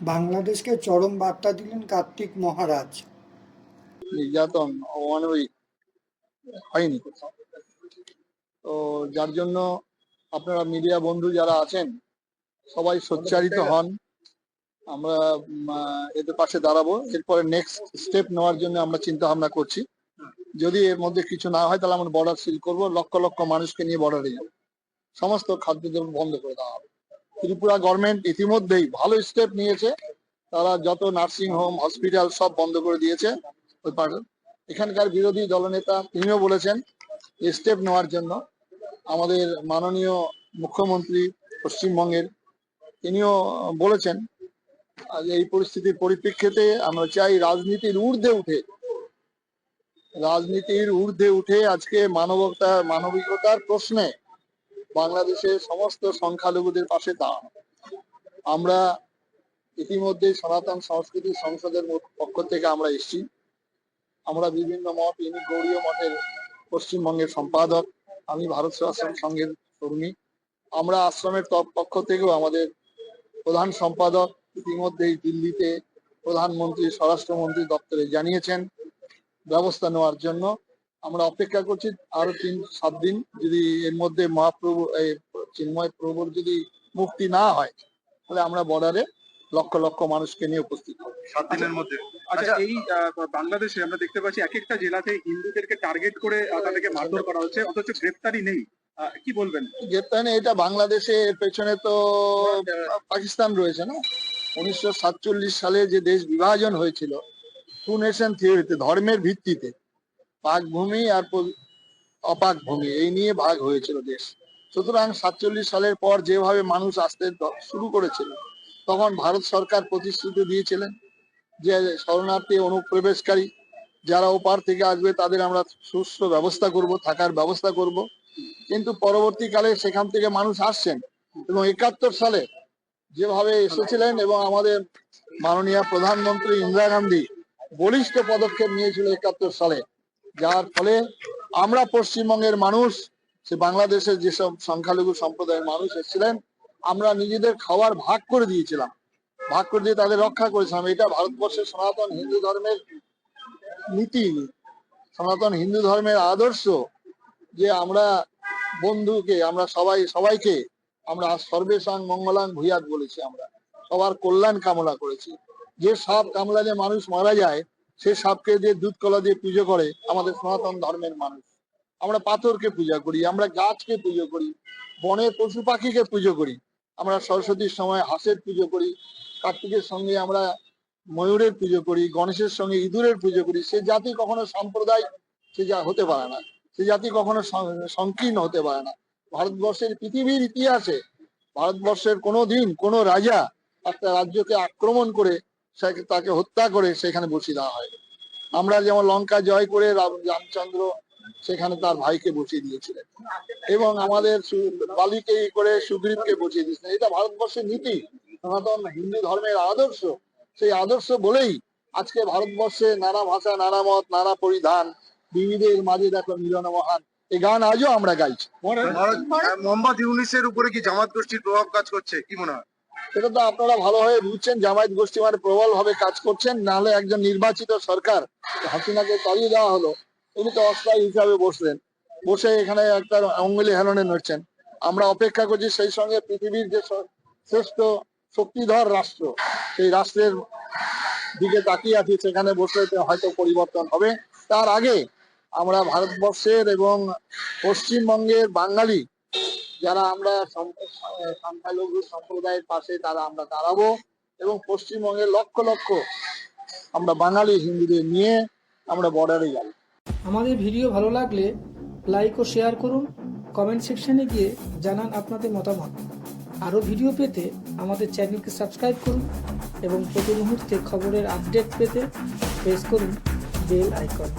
বাংলাদেশকে চরম বার্তা দিলেন কার্তিক মহারাজ। নির্যাতন, অমানবিক হয়নি তো যার জন্য আপনারা মিডিয়া বন্ধু যারা আছেন, সবাই সোচ্চারিত হন। আমরা এদের পাশে দাঁড়াবো। এরপরে নেক্সট স্টেপ নেওয়ার জন্য আমরা চিন্তা ভাবনা করছি। যদি এর মধ্যে কিছু না হয়, তাহলে আমরা বর্ডার সিল করব। লক্ষ লক্ষ মানুষকে নিয়ে বর্ডারে যাব। সমস্ত খাদ্য খাদ্যদ্রব্য বন্ধ করে দেওয়া হবে। ত্রিপুরা গভর্নমেন্ট ইতিমধ্যেই ভালো স্টেপ নিয়েছে। তারা যত নার্সিং হোম হসপিটাল সব বন্ধ করে দিয়েছে। ওই এখানকার বিরোধী দলনেতা তিনিও বলেছেন স্টেপ নেওয়ার জন্য আমাদের মাননীয় মুখ্যমন্ত্রী পশ্চিমবঙ্গের, তিনিও বলেছেন এই পরিস্থিতির পরিপ্রেক্ষিতে আমরা চাই রাজনীতির ঊর্ধ্বে উঠে, রাজনীতির ঊর্ধ্বে উঠে আজকে মানবতা, মানবিকতার প্রশ্নে বাংলাদেশের সমস্ত সংখ্যালঘুদের পাশে দাঁড়ানো আমরা ইতিমধ্যে সনাতন সংস্কৃতি সংসদের পক্ষ থেকে আমরা এসেছি। আমরা বিভিন্ন মঠ, ইনি গৌরীয় মঠের পশ্চিমবঙ্গের সম্পাদক, আমি ভারত আশ্রম সংঘের কর্মী আমরা আশ্রমের পক্ষ থেকেও আমাদের প্রধান সম্পাদক ইতিমধ্যেই দিল্লিতে প্রধানমন্ত্রী, স্বরাষ্ট্রমন্ত্রী দপ্তরে জানিয়েছেন। ব্যবস্থা নেওয়ার জন্য আমরা অপেক্ষা করছি আরও তিন সাত দিন যদি এর মধ্যে মহাপ্রভু এই চিন্ময় প্রভুর যদি মুক্তি না হয় তাহলে আমরা বর্ডারে লক্ষ লক্ষ মানুষকে নিয়ে উপস্থিত হব। সাত দিনের মধ্যে। আচ্ছা এই আহ, বাংলাদেশে আমরা দেখতে পাচ্ছি এক একটা জেলাতে হিন্দুদেরকে টার্গেট করে তাদেরকে মারধর করা হচ্ছে অথচ গ্রেপ্তারি নেই। আহ, কি বলবেন? গ্রেপ্তার নেই, এটা বাংলাদেশে এর পেছনে তো পাকিস্তান রয়েছে না? উনিশশো সাতচল্লিশ সালে যে দেশ বিভাজন হয়েছিল টু নেশন থিওরিতে ধর্মের ভিত্তিতে পাক ভূমি আর অপাক ভূমি এই নিয়ে ভাগ হয়েছিল দেশ। সুতরাং সাতচল্লিশ সালের পর যেভাবে মানুষ আসতে শুরু করেছিল, তখন ভারত সরকার প্রতিশ্রুতি দিয়েছিলেন যে শরণার্থী অনুপ্রবেশকারী যারা ওপার থেকে আসবে, তাদের আমরা সুস্থ ব্যবস্থা করব, থাকার ব্যবস্থা করব। কিন্তু পরবর্তীকালে সেখান থেকে মানুষ আসছেন এবং একাত্তর সালে যেভাবে এসেছিলেন এবং আমাদের মাননীয় প্রধানমন্ত্রী ইন্দিরা গান্ধী বলিষ্ঠ পদক্ষেপ নিয়েছিল একাত্তর সালে যার ফলে আমরা পশ্চিমবঙ্গের মানুষ, সে বাংলাদেশের যেসব সংখ্যালঘু সম্প্রদায়ের মানুষ এসেছিলেন, আমরা নিজেদের খাবার ভাগ করে দিয়েছিলাম। ভাগ করে দিয়ে তাদের রক্ষা করেছিলাম। এটা ভারতবর্ষের সনাতন হিন্দু ধর্মের নীতি। সনাতন হিন্দু ধর্মের আদর্শ যে আমরা বন্ধুকে, আমরা সবাই, সবাইকে আমরা সর্বেশাং মঙ্গলাং ভূয়াত বলেছি আমরা। সবার কল্যাণ কামনা করেছি। যে সাপ কামড়ালে মানুষ মারা যায় সে সাপকে দিয়ে দুধ কলা দিয়ে পুজো করে, আমাদের সনাতন ধর্মের মানুষ। আমরা পাথরকে পূজা করি, আমরা গাছকে পুজো করি, বনের পশু পাখিকে পুজো করি, আমরা সরস্বতীর সময় হাঁসের পুজো করি, কার্তিকের সঙ্গে আমরা ময়ূরের পুজো করি, গণেশের সঙ্গে ইঁদুরের পুজো করি। সে জাতি কখনো সম্প্রদায় সে যা হতে পারে না। সে জাতি কখনো সংকীর্ণ হতে পারে না। ভারতবর্ষের পৃথিবীর ইতিহাসে, ভারতবর্ষের কোনো দিন কোনো রাজা একটা রাজ্যকে আক্রমণ করে তাকে হত্যা করে সেখানে বসিয়ে দেওয়া হয়। আমরা যেমন লঙ্কা জয় করে রামচন্দ্র সেখানে তার ভাইকে বসিয়ে দিয়েছিলেন। এবং আমাদের বালিকে করে সুগ্রীবকে বসিয়ে দিয়েছিলেন। এটা ভারতবর্ষের নীতি। সনাতন হিন্দু ধর্মের আদর্শ। সেই আদর্শ বলেই আজকে ভারতবর্ষে নানা ভাষা, নানা মত, নানা পরিধান বিবিধের মাঝে দেখো মিলন মহান। এই গান আজও আমরা গাইছি। মোহাম্মদ ইউনিসের উপরে কি জামাত গোষ্ঠীর প্রভাব কাজ করছে? কি মনে হয়? সেটা তো আপনারা ভালোভাবে বুঝছেন, জামায়াত গোষ্ঠী মানে প্রবল ভাবে কাজ করছেন, নাহলে একজন নির্বাচিত সরকার হাসিনাকে তাড়িয়ে দেওয়া হলো, উনি তো অস্থায়ী হিসাবে বসলেন, বসে এখানে একটা অঙ্গুলি হেলনে নড়ছেন। আমরা অপেক্ষা করছি সেই সঙ্গে পৃথিবীর যে শ্রেষ্ঠ শক্তিধর রাষ্ট্র, সেই রাষ্ট্রের দিকে তাকিয়ে আছি, সেখানে বসে হয়তো পরিবর্তন হবে। তার আগে আমরা ভারতবর্ষের এবং পশ্চিমবঙ্গের বাঙালি যারা আমরা সংখ্যালঘু সম্প্রদায়ের পাশে তারা আমরা দাঁড়াবো এবং পশ্চিমবঙ্গের লক্ষ লক্ষ আমরা বাঙালি হিন্দুদের নিয়ে আমরা বর্ডারে যাব। আমাদের ভিডিও ভালো লাগলে লাইক ও শেয়ার করুন কমেন্ট সেকশনে গিয়ে জানান আপনাদের মতামত। আরও ভিডিও পেতে আমাদের চ্যানেলকে সাবস্ক্রাইব করুন এবং প্রতি মুহূর্তে খবরের আপডেট পেতে প্রেস করুন বেল আইকন